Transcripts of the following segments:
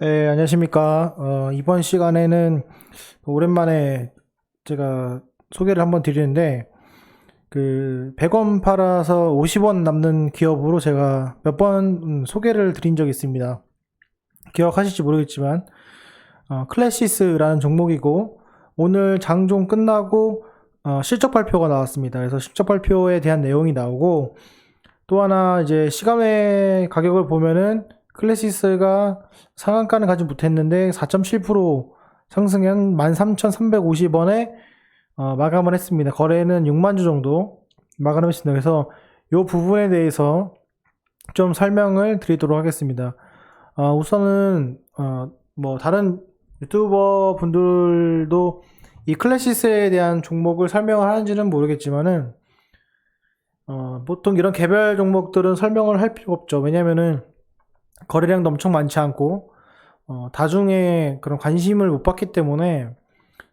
네, 안녕하십니까. 어, 이번 시간에는 오랜만에 제가 소개를 한번 드리는데, 그, 100원 팔아서 50원 남는 기업으로 제가 몇 번 소개를 드린 적이 있습니다. 기억하실지 모르겠지만, 어, 클래시스라는 종목이고, 오늘 장종 끝나고, 어, 실적 발표가 나왔습니다. 그래서 실적 발표에 대한 내용이 나오고, 또 하나 이제 시간의 가격을 보면은 클래시스가 상한가는 가지 못했는데 4.7% 상승한 13,350원에 어, 마감을 했습니다. 거래는 6만 주 정도 마감을 했습니다. 그래서 이 부분에 대해서 좀 설명을 드리도록 하겠습니다. 어, 우선은 어, 뭐 다른 유튜버 분들도 이 클래시스에 대한 종목을 설명을 하는지는 모르겠지만은 어, 보통 이런 개별 종목들은 설명을 할 필요 없죠. 왜냐면은 거래량도 엄청 많지 않고 어, 다중의 그런 관심을 못 받기 때문에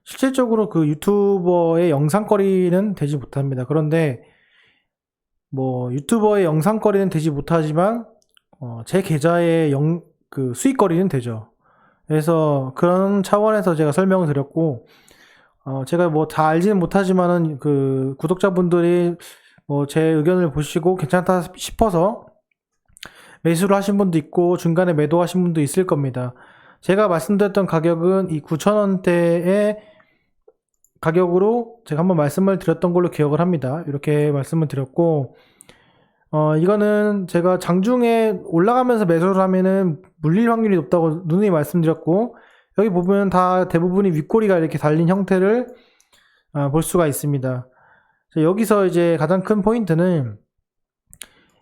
실질적으로 그 유튜버의 영상거리는 되지 못합니다. 그런데 뭐 유튜버의 영상거리는 되지 못하지만 어, 제 계좌의 영, 그 수익거리는 되죠. 그래서 그런 차원에서 제가 설명을 드렸고 어, 제가 뭐 다 알지는 못하지만은 그 구독자분들이 뭐 제 의견을 보시고 괜찮다 싶어서 매수를 하신 분도 있고 중간에 매도하신 분도 있을 겁니다. 제가 말씀드렸던 가격은 이 9,000원대의 가격으로 제가 한번 말씀을 드렸던 걸로 기억을 합니다. 이렇게 말씀을 드렸고, 어, 이거는 제가 장중에 올라가면서 매수를 하면은 물릴 확률이 높다고 누누이 말씀드렸고, 여기 보면 다 대부분이 윗꼬리가 이렇게 달린 형태를 어, 볼 수가 있습니다. 자, 여기서 이제 가장 큰 포인트는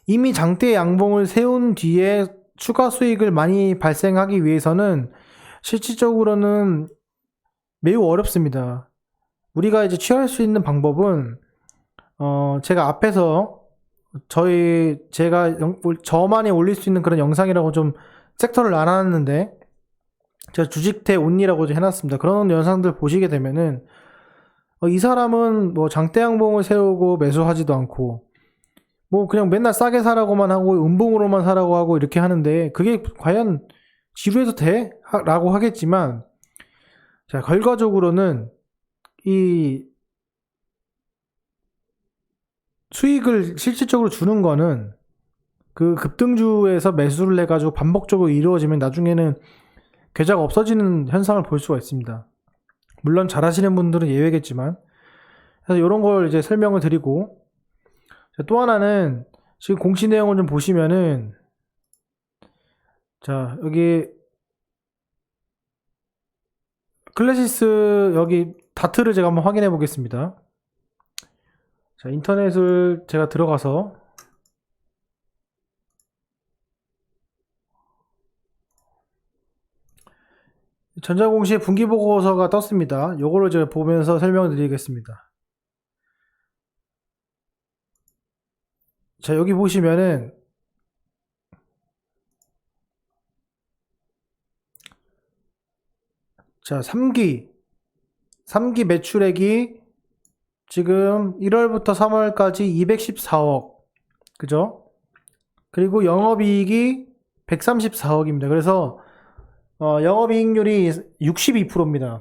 이미 장대 양봉을 세운 뒤에 추가 수익을 많이 발생하기 위해서는 실질적으로는 매우 어렵습니다. 우리가 이제 취할 수 있는 방법은 어 제가 앞에서 저희 제가 영- 올- 저만이 올릴 수 있는 그런 영상이라고 좀 섹터를 나눴는데 제가 주식태 온리라고 좀 해놨습니다. 그런 영상들 보시게 되면은 어, 이 사람은 뭐 장대 양봉을 세우고 매수하지도 않고 뭐 그냥 맨날 싸게 사라고만 하고 음봉으로만 사라고 하고 이렇게 하는데 그게 과연 지루해도 돼? 하- 라고 하겠지만 자 결과적으로는 이 수익을 실질적으로 주는 거는 그 급등주에서 매수를 해가지고 반복적으로 이루어지면 나중에는 계좌가 없어지는 현상을 볼 수가 있습니다. 물론 잘하시는 분들은 예외겠지만 그래서 이런 걸 이제 설명을 드리고 자, 또 하나는 지금 공시 내용을 좀 보시면은 자 여기 클래시스 여기 다트를 제가 한번 확인해 보겠습니다. 자 인터넷을 제가 들어가서 전자공시의 분기 보고서가 떴습니다. 요거를 제가 보면서 설명을 드리겠습니다. 자, 여기 보시면은 자, 3기 3기 매출액이 지금 1월부터 3월까지 214억. 그죠? 그리고 영업이익이 134억입니다. 그래서 어, 영업이익률이 62%입니다.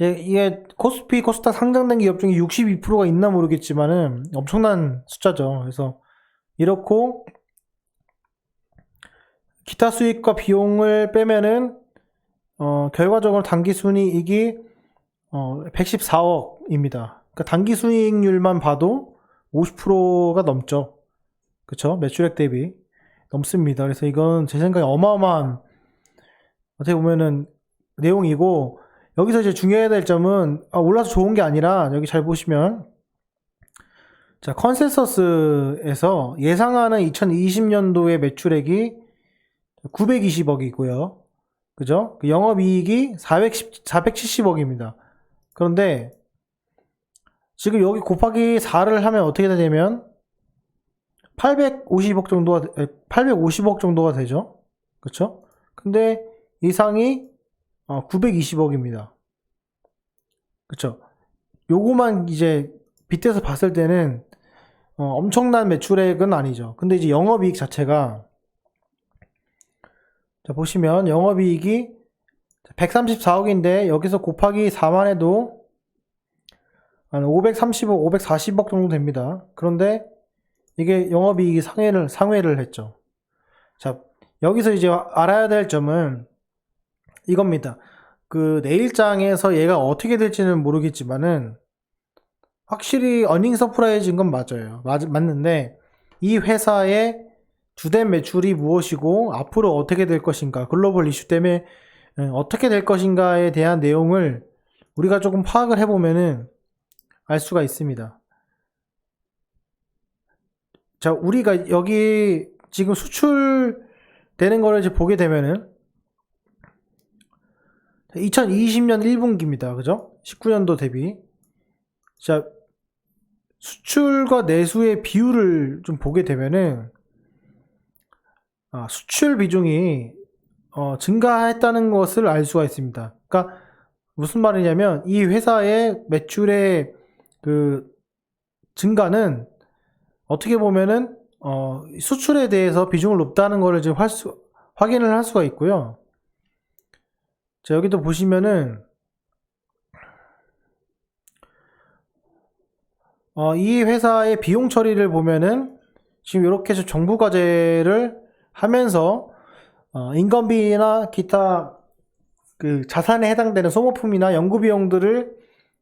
이게 코스피, 코스닥 상장된 기업 중에 62%가 있나 모르겠지만은 엄청난 숫자죠. 그래서 이렇고 기타 수익과 비용을 빼면은 어, 결과적으로 단기 순이익이 어, 114억입니다. 그러니까 단기 순이익률만 봐도 50%가 넘죠. 그쵸? 매출액 대비 넘습니다. 그래서 이건 제 생각에 어마어마한 어떻게 보면은 내용이고 여기서 이제 중요해야 될 점은 아, 올라서 좋은 게 아니라 여기 잘 보시면 자 컨센서스에서 예상하는 2020년도의 매출액이 920억이고요. 그죠? 그 영업이익이 410, 470억입니다. 그런데 지금 여기 곱하기 4를 하면 어떻게 되냐면 850억 정도가 850억 정도가 되죠. 그렇죠? 근데 이상이 920억입니다. 그쵸? 요거만 이제 빗대서 봤을 때는 어, 엄청난 매출액은 아니죠. 근데 이제 영업이익 자체가 자, 보시면 영업이익이 134억인데 여기서 곱하기 4만 해도 한 530억, 540억 정도 됩니다. 그런데 이게 영업이익이 상회를 상회를 했죠. 자, 여기서 이제 알아야 될 점은 이겁니다. 그 내일장에서 얘가 어떻게 될지는 모르겠지만은 확실히 어닝 서프라이즈인 건 맞아요. 맞, 맞는데 이 회사의 주된 매출이 무엇이고 앞으로 어떻게 될 것인가 글로벌 이슈 때문에 예, 어떻게 될 것인가에 대한 내용을 우리가 조금 파악을 해보면은 알 수가 있습니다. 자, 우리가 여기 지금 수출되는 거를 이제 보게 되면은 2020년 1분기입니다. 그죠? 19년도 대비. 자, 수출과 내수의 비율을 좀 보게 되면은 아, 수출 비중이 어, 증가했다는 것을 알 수가 있습니다. 그러니까 무슨 말이냐면 이 회사의 매출의 그 증가는 어떻게 보면은 어, 수출에 대해서 비중을 높다는 것을 지금 확인을 할 수가 있고요. 자, 여기도 보시면은 어, 이 회사의 비용 처리를 보면은 지금 이렇게 해서 정부 과제를 하면서 어, 인건비나 기타 그 자산에 해당되는 소모품이나 연구 비용들을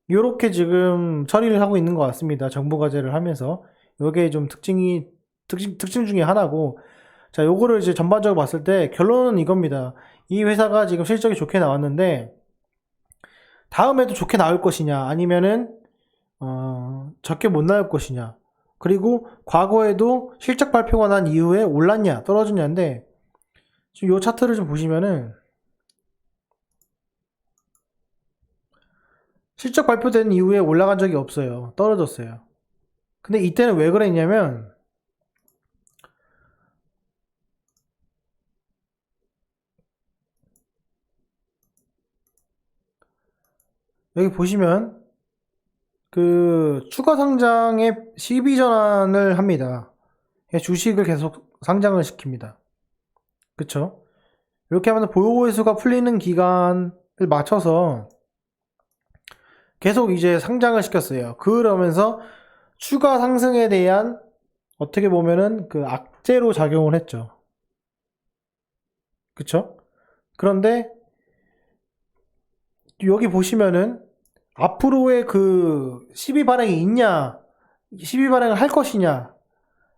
이렇게 지금 처리를 하고 있는 것 같습니다. 정부 과제를 하면서 이게 좀 특징이 특징 특징 중에 하나고 자 요거를 이제 전반적으로 봤을 때 결론은 이겁니다. 이 회사가 지금 실적이 좋게 나왔는데 다음에도 좋게 나올 것이냐 아니면은 어, 적게 못 나올 것이냐 그리고 과거에도 실적 발표가 난 이후에 올랐냐 떨어졌냐인데 지금 요 차트를 좀 보시면은 실적 발표된 이후에 올라간 적이 없어요. 떨어졌어요. 근데 이때는 왜 그랬냐면 여기 보시면 그 추가 상장에 시비 전환을 합니다. 주식을 계속 상장을 시킵니다. 그쵸? 이렇게 하면 보유고회수가 풀리는 기간을 맞춰서 계속 이제 상장을 시켰어요. 그러면서 추가 상승에 대한 어떻게 보면은 그 악재로 작용을 했죠. 그쵸? 그런데 여기 보시면은 앞으로의 그 시비 발행이 있냐, 시비 발행을 할 것이냐,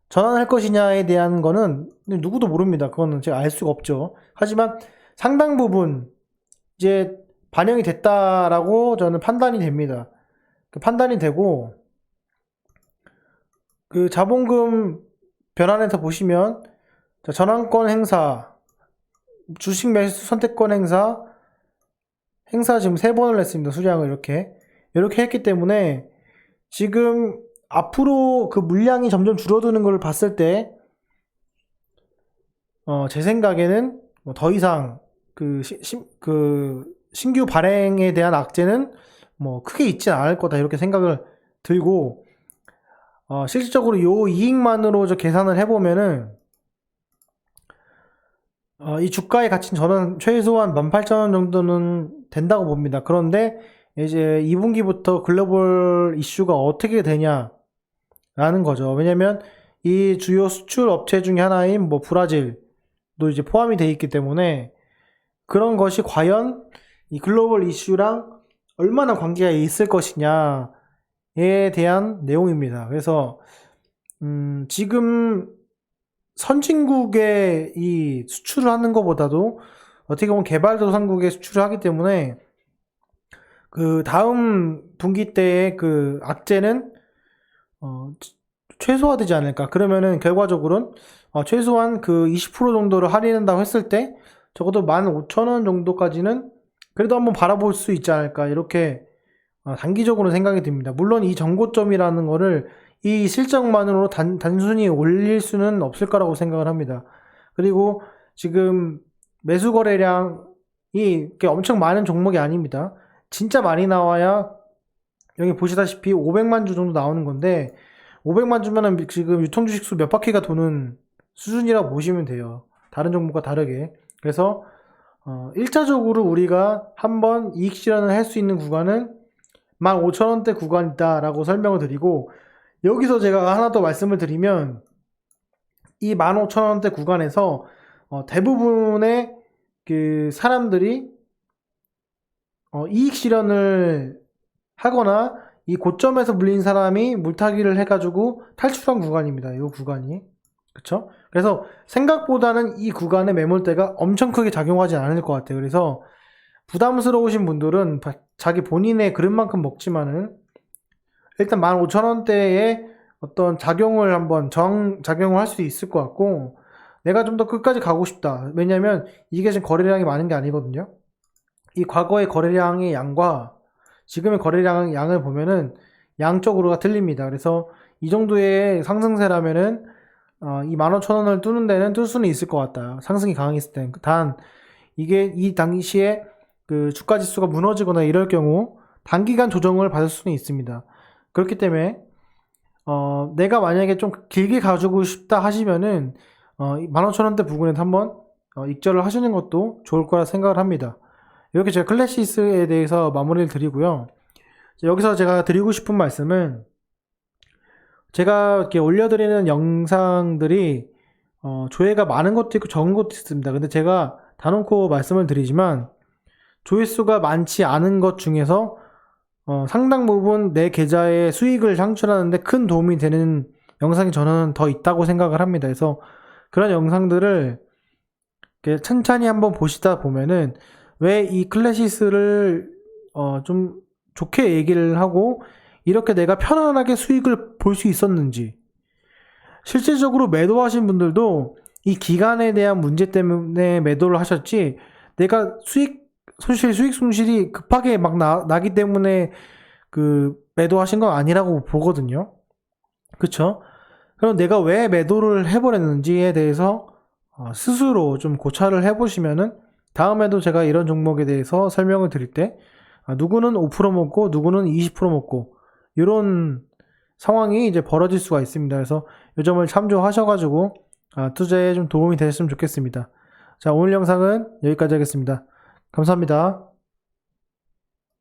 전환할 것이냐에 대한 거는 누구도 모릅니다. 그거는 제가 알 수가 없죠. 하지만 상당 부분 이제 반영이 됐다라고 저는 판단이 됩니다. 그 판단이 되고 그 자본금 변환에서 보시면 자, 전환권 행사, 주식 매수 선택권 행사, 행사 지금 세 번을 했습니다. 수량을 이렇게 이렇게 했기 때문에 지금 앞으로 그 물량이 점점 줄어드는 걸 봤을 때, 어, 제 생각에는 뭐 더 이상 그, 시, 시, 그 신규 발행에 대한 악재는 뭐 크게 있지 않을 거다 이렇게 생각을 들고, 어, 실질적으로 요 이익만으로 저 계산을 해보면은, 어, 이 주가의 가치는 저는 최소한 18,000원 정도는 된다고 봅니다. 그런데 이제 2분기부터 글로벌 이슈가 어떻게 되냐라는 거죠. 왜냐면 이 주요 수출 업체 중에 하나인 뭐 브라질도 이제 포함이 돼 있기 때문에 그런 것이 과연 이 글로벌 이슈랑 얼마나 관계가 있을 것이냐에 대한 내용입니다. 그래서 음 지금 선진국의 이 수출을 하는 것보다도 어떻게 보면 개발도상국에 수출을 하기 때문에 그 다음 분기 때의 그 악재는 어, 최소화되지 않을까. 그러면은 결과적으로는 어, 최소한 그 20% 정도를 할인한다고 했을 때 적어도 15,000원 정도까지는 그래도 한번 바라볼 수 있지 않을까. 이렇게 어, 단기적으로 생각이 듭니다. 물론 이 정고점이라는 거를 이 실적만으로 단, 단순히 올릴 수는 없을 거라고 생각을 합니다. 그리고 지금 매수 거래량이 엄청 많은 종목이 아닙니다. 진짜 많이 나와야 여기 보시다시피 500만 주 정도 나오는 건데 500만 주면은 지금 유통 주식 수 몇 바퀴가 도는 수준이라고 보시면 돼요. 다른 종목과 다르게. 그래서 어, 1차적으로 우리가 한번 이익 실현을 할 수 있는 구간은 15,000원대 구간이다라고 설명을 드리고 여기서 제가 하나 더 말씀을 드리면 이 15,000원대 구간에서 어, 대부분의 그 사람들이 어, 이익 실현을 하거나 이 고점에서 물린 사람이 물타기를 해가지고 탈출한 구간입니다. 이 구간이. 그쵸? 그래서 생각보다는 이 구간의 매물대가 엄청 크게 작용하지 않을 것 같아요. 그래서 부담스러우신 분들은 바- 자기 본인의 그릇만큼 먹지만은 일단 15,000원대의 어떤 작용을 한번 정, 작용을 할 수 있을 것 같고 내가 좀 더 끝까지 가고 싶다. 왜냐면 이게 지금 거래량이 많은 게 아니거든요. 이 과거의 거래량의 양과 지금의 거래량 양을 보면은 양적으로가 틀립니다. 그래서 이 정도의 상승세라면은 어, 이 15,000원을 뚫는 데는 뚫 수는 있을 것 같다. 상승이 강했을 땐. 단 이게 이 당시에 그 주가 지수가 무너지거나 이럴 경우 단기간 조정을 받을 수는 있습니다. 그렇기 때문에 어, 내가 만약에 좀 길게 가지고 싶다 하시면은 어, 15,000원대 부근에서 한번 어, 익절을 하시는 것도 좋을 거라 생각을 합니다. 이렇게 제가 클래시스에 대해서 마무리를 드리고요. 여기서 제가 드리고 싶은 말씀은 제가 이렇게 올려드리는 영상들이 어, 조회가 많은 것도 있고 적은 것도 있습니다. 근데 제가 단언코 말씀을 드리지만 조회수가 많지 않은 것 중에서 어, 상당 부분 내 계좌에 수익을 창출하는데 큰 도움이 되는 영상이 저는 더 있다고 생각을 합니다. 그래서 그런 영상들을 천천히 한번 보시다 보면은 왜 이 클래시스를 어, 좀 좋게 얘기를 하고 이렇게 내가 편안하게 수익을 볼 수 있었는지 실질적으로 매도하신 분들도 이 기간에 대한 문제 때문에 매도를 하셨지 내가 수익 손실 수익 손실이 급하게 막 나, 나기 때문에 그 매도하신 건 아니라고 보거든요. 그쵸? 그럼 내가 왜 매도를 해버렸는지에 대해서 어, 스스로 좀 고찰을 해보시면은 다음에도 제가 이런 종목에 대해서 설명을 드릴 때 아, 누구는 5% 먹고 누구는 20% 먹고 이런 상황이 이제 벌어질 수가 있습니다. 그래서 이 점을 참조하셔가지고 아, 투자에 좀 도움이 되셨으면 좋겠습니다. 자 오늘 영상은 여기까지 하겠습니다. 감사합니다.